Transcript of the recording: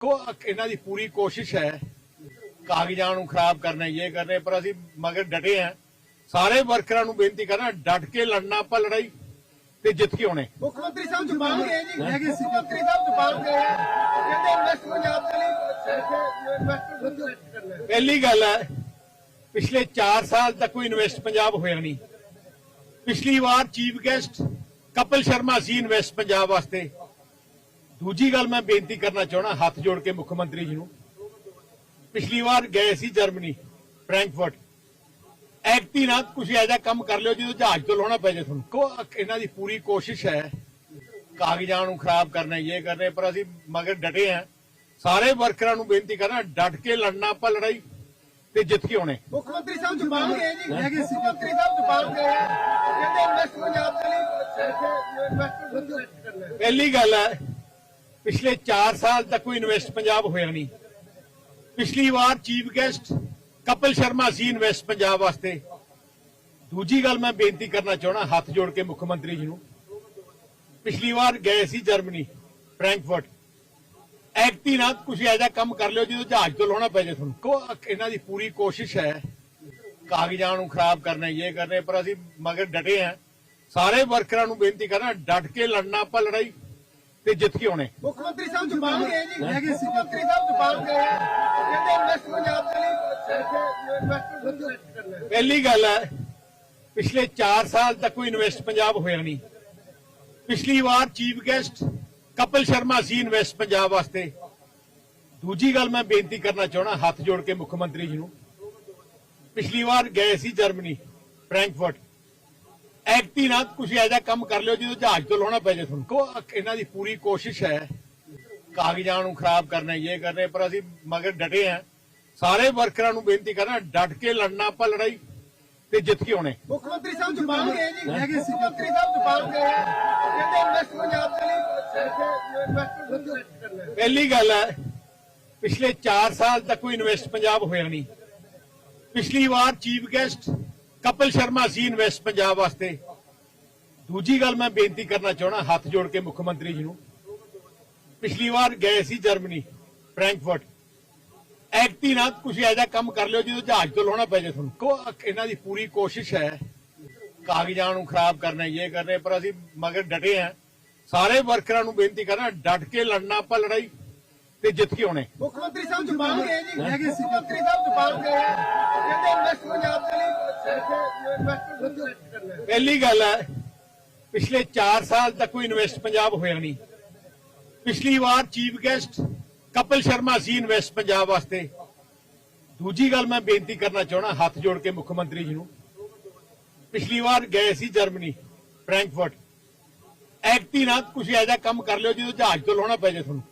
ਕੋ ਇਹਨਾਂ ਦੀ ਪੂਰੀ ਕੋਸ਼ਿਸ਼ ਹੈ ਕਾਗਜ਼ਾਂ ਨੂੰ ਖਰਾਬ ਕਰਨਾ ਇਹ ਕਰਨੇ ਪਰ ਅਸੀਂ ਮਗਰ ਡਟੇ ਆ ਸਾਰੇ ਵਰਕਰਾਂ ਨੂੰ ਬੇਨਤੀ ਕਰਨਾ ਡਟ ਕੇ ਲੜਨਾ ਆਪਾਂ ਲੜਾਈ ਤੇ ਜਿੱਤ ਕੇ ਆਉਣੇ ਮੁੱਖ ਮੰਤਰੀ ਸਾਹਿਬ ਜ਼ੁਬਾਨ ਗਏ ਜੀ ਮੁੱਖ ਮੰਤਰੀ ਸਾਹਿਬ ਜ਼ੁਬਾਨ ਗਏ। ਕਹਿੰਦੇ ਇਨਵੈਸਟ ਪੰਜਾਬ ਦੇ ਲਈ ਇਨਵੈਸਟਮੈਂਟ। ਪਹਿਲੀ ਗੱਲ ਹੈ ਪਿਛਲੇ 4 ਸਾਲ ਤੱਕ ਕੋਈ ਇਨਵੈਸਟ ਪੰਜਾਬ ਹੋਇਆ ਨਹੀਂ ਪਿਛਲੀ ਵਾਰ ਚੀਫ ਗੈਸਟ ਕਪਿਲ ਸ਼ਰਮਾ ਸੀ ਇਨਵੈਸਟ ਪੰਜਾਬ ਵਾਸਤੇ ਦੂਜੀ ਗੱਲ ਮੈਂ ਬੇਨਤੀ ਕਰਨਾ ਚਾਹਣਾ ਹੱਥ ਜੋੜ ਕੇ ਮੁੱਖ ਮੰਤਰੀ ਜੀ ਨੂੰ। ਪਿਛਲੀ ਵਾਰ ਗਏ ਸੀ ਜਰਮਨੀ ਫ੍ਰੈਂਕਫਰਟ। ਐਕਟੀ ਨਾਲ ਕੁਝ ਐਜਾ ਕੰਮ ਕਰ ਲਿਓ ਜਦੋਂ ਜਹਾਜ਼ ਤੋਂ ਲਾਉਣਾ ਪੈ ਜੇ ਤੁਹਾਨੂੰ। ਕੋ ਇਹਨਾਂ ਦੀ ਪੂਰੀ ਕੋਸ਼ਿਸ਼ ਹੈ ਕਾਗਜ਼ਾਂ ਨੂੰ ਖਰਾਬ ਕਰਨਾ ਇਹ ਕਰਨੇ ਪਰ ਅਸੀਂ ਮਗਰ ਡਟੇ ਆ ਸਾਰੇ ਵਰਕਰਾਂ ਨੂੰ ਬੇਨਤੀ ਕਰਨਾ ਡਟ ਕੇ ਲੜਨਾ ਆਪਾਂ ਲੜਾਈ ਤੇ ਜਿੱਤ ਕੇ ਆਉਣੇ। ਮੁੱਖ ਮੰਤਰੀ ਸਾਹਿਬ ਜ਼ੁਬਾਨ ਗਏ ਜੀ ਮੁੱਖ ਮੰਤਰੀ ਸਾਹਿਬ ਜ਼ੁਬਾਨ ਗਏ। ਕਹਿੰਦੇ ਇਨਵੈਸਟ ਪੰਜਾਬ ਦੇ ਲਈ। ਪਹਿਲੀ ਗੱਲ ਹੈ ਪਿਛਲੇ 4 ਸਾਲ ਤੱਕ ਕੋਈ ਇਨਵੈਸਟ ਪੰਜਾਬ ਹੋਇਆ ਨਹੀਂ। ਪਿਛਲੀ ਵਾਰ ਚੀਫ ਗੈਸਟ ਕਪਿਲ ਸ਼ਰਮਾ ਸੀ ਇਨਵੈਸਟ ਪੰਜਾਬ ਵਾਸਤੇ। ਦੂਜੀ ਗੱਲ ਮੈਂ ਬੇਨਤੀ ਕਰਨਾ ਚਾਹਣਾ ਹੱਥ ਜੋੜ ਕੇ ਮੁੱਖ ਮੰਤਰੀ ਜੀ ਨੂੰ। ਪਿਛਲੀ ਵਾਰ ਗਏ ਸੀ ਜਰਮਨੀ, ਫ੍ਰੈਂਕਫਰਟ। ਐਕਟੀ ਨਾਲ ਕੁਝ ਐਜਾ ਕੰਮ ਕਰ ਲਿਓ ਜਦੋਂ ਜਹਾਜ਼ ਤੋਂ ਲਾਉਣਾ ਪੈ ਜੇ ਤੁਹਾਨੂੰ। ਇਹਨਾਂ ਦੀ ਪੂਰੀ ਕੋਸ਼ਿਸ਼ ਹੈ, ਕਾਗਜ਼ਾਂ ਨੂੰ ਖਰਾਬ ਕਰਨਾ, ਇਹ ਕਰਨੇ, ਪਰ ਅਸੀਂ ਮਗਰ ਡਟੇ ਆ ਸਾਰੇ ਵਰਕਰਾਂ ਨੂੰ ਬੇਨਤੀ ਕਰਨਾ, ਡਟ ਕੇ ਲੜਨਾ ਆਪਾਂ ਲੜਾਈ। ਤੇ ਜਿੱਤ ਕੇ ਆਉਣੇ। ਮੁੱਖ ਮੰਤਰੀ ਸਾਹਿਬ ਜ਼ੁਬਾਨ ਗਏ ਜੀ। ਮੁੱਖ ਮੰਤਰੀ ਸਾਹਿਬ ਜ਼ੁਬਾਨ ਗਏ। ਕਹਿੰਦੇ ਇਨਵੈਸਟ ਪੰਜਾਬ ਦੇ ਲਈ ਇਨਵੈਸਟਮੈਂਟ ਕਰਨਾ। ਪਹਿਲੀ ਗੱਲ ਹੈ ਪਿਛਲੇ 4 ਸਾਲ ਤੱਕ ਕੋਈ ਇਨਵੈਸਟ ਪੰਜਾਬ ਹੋਇਆ ਨਹੀਂ। ਪਿਛਲੀ ਵਾਰ ਚੀਫ ਗੈਸਟ ਕਪਿਲ ਸ਼ਰਮਾ ਸੀ ਇਨਵੈਸਟ ਪੰਜਾਬ ਵਾਸਤੇ। ਦੂਜੀ ਗੱਲ ਮੈਂ ਬੇਨਤੀ ਕਰਨਾ ਚਾਹਣਾ ਹੱਥ ਜੋੜ ਕੇ ਮੁੱਖ ਮੰਤਰੀ ਜੀ ਨੂੰ। ਪਿਛਲੀ ਵਾਰ ਗਏ ਸੀ ਜਰਮਨੀ ਫ੍ਰੈਂਕਫਰਟ। ਐਕਟੀ ਨਾਲ ਕੁਝ ਐਜਾ ਕੰਮ ਕਰ ਲਿਓ ਜਦੋਂ ਜਹਾਜ਼ ਤੋਂ ਲਾਉਣਾ ਪੈ ਜੇ ਤੁਹਾਨੂੰ। ਕੋ ਇਹਨਾਂ ਦੀ ਪੂਰੀ ਕੋਸ਼ਿਸ਼ ਹੈ ਕਾਗਜ਼ਾਂ ਨੂੰ ਖਰਾਬ ਕਰਨਾ ਇਹ ਕਰਨੇ ਪਰ ਅਸੀਂ ਮਗਰ ਡਟੇ ਆ ਸਾਰੇ ਵਰਕਰਾਂ ਨੂੰ ਬੇਨਤੀ ਕਰਨਾ ਡਟ ਕੇ ਲੜਨਾ ਆਪਾਂ ਲੜਾਈ ਤੇ ਜਿੱਤ ਕੇ ਆਉਣੇ। ਮੁੱਖ ਮੰਤਰੀ ਸਾਹਿਬ ਜ਼ੁਬਾਨ ਗਏ ਜੀ। ਮੁੱਖ ਮੰਤਰੀ ਸਾਹਿਬ ਜ਼ੁਬਾਨ ਗਏ। ਕਹਿੰਦੇ ਇਨਵੈਸਟ ਪੰਜਾਬ ਦੇ ਲਈ। ਪਹਿਲੀ ਗੱਲ ਹੈ ਪਿਛਲੇ 4 ਸਾਲ ਤੱਕ ਕੋਈ ਇਨਵੈਸਟ ਪੰਜਾਬ ਹੋਇਆ ਨਹੀਂ। ਪਿਛਲੀ ਵਾਰ ਚੀਫ ਗੈਸਟ ਕਪਿਲ ਸ਼ਰਮਾ ਸੀ ਇਨਵੈਸਟ ਪੰਜਾਬ ਵਾਸਤੇ। ਦੂਜੀ ਗੱਲ ਮੈਂ ਬੇਨਤੀ ਕਰਨਾ ਚਾਹਣਾ ਹੱਥ ਜੋੜ ਕੇ ਮੁੱਖ ਮੰਤਰੀ ਜੀ ਨੂੰ। ਪਿਛਲੀ ਵਾਰ ਗਏ ਸੀ ਜਰਮਨੀ, ਫ੍ਰੈਂਕਫਰਟ। ਐਕਟੀ ਨਾ ਕੁਝ ਐਜਾ ਕੰਮ ਕਰ ਲਿਓ ਜਦੋਂ ਜਹਾਜ਼ ਤੋਂ ਲਾਉਣਾ ਪੈ ਜੇ ਤੁਹਾਨੂੰ। ਕੋ ਇਹਨਾਂ ਦੀ ਪੂਰੀ ਕੋਸ਼ਿਸ਼ ਹੈ, ਕਾਗਜ਼ਾਂ ਨੂੰ ਖਰਾਬ ਕਰਨਾ ਇਹ ਕਰਨੇ, ਪਰ ਅਸੀਂ ਮਗਰ ਡਟੇ ਆ ਸਾਰੇ ਵਰਕਰਾਂ ਨੂੰ ਬੇਨਤੀ ਕਰਨਾ, ਡਟ ਕੇ ਲੜਨਾ ਆਪਾਂ ਲੜਾਈ ਤੇ ਜਿੱਤ ਕੇ ਆਉਣੇ ਮੁੱਖ ਮੰਤਰੀ ਸਾਹਿਬ ਜ਼ੁਬਾਨ ਗਏ ਜੀ ਮੁੱਖ ਮੰਤਰੀ ਸਾਹਿਬ ਜ਼ੁਬਾਨ ਗਏ ਕਹਿੰਦੇ ਇਨਵੈਸਟ ਪੰਜਾਬ ਦੇ ਲਈ ਪਹਿਲੀ ਗੱਲ ਹੈ, ਪਿਛਲੇ 4 ਸਾਲ ਤੱਕ ਕੋਈ ਇਨਵੈਸਟ ਪੰਜਾਬ ਹੋਇਆ ਨਹੀਂ। ਪਿਛਲੀ ਵਾਰ ਚੀਫ ਗੈਸਟ ਕਪਿਲ ਸ਼ਰਮਾ ਸੀ ਇਨਵੈਸਟ ਪੰਜਾਬ ਵਾਸਤੇ। ਦੂਜੀ ਗੱਲ ਮੈਂ ਬੇਨਤੀ ਕਰਨਾ ਚਾਹਣਾ ਹੱਥ ਜੋੜ ਕੇ ਮੁੱਖ ਮੰਤਰੀ ਜੀ ਨੂੰ। ਪਿਛਲੀ ਵਾਰ ਗਏ ਸੀ ਜਰਮਨੀ, ਫ੍ਰੈਂਕਫਰਟ। ਐਕਟੀ ਨਾਲ ਕੁਝ ਐਜਾ ਕੰਮ ਕਰ ਲਿਓ ਜਦੋਂ ਜਹਾਜ਼ ਤੋਂ ਲਾਉਣਾ ਪੈ ਜੇ ਤੁਹਾਨੂੰ।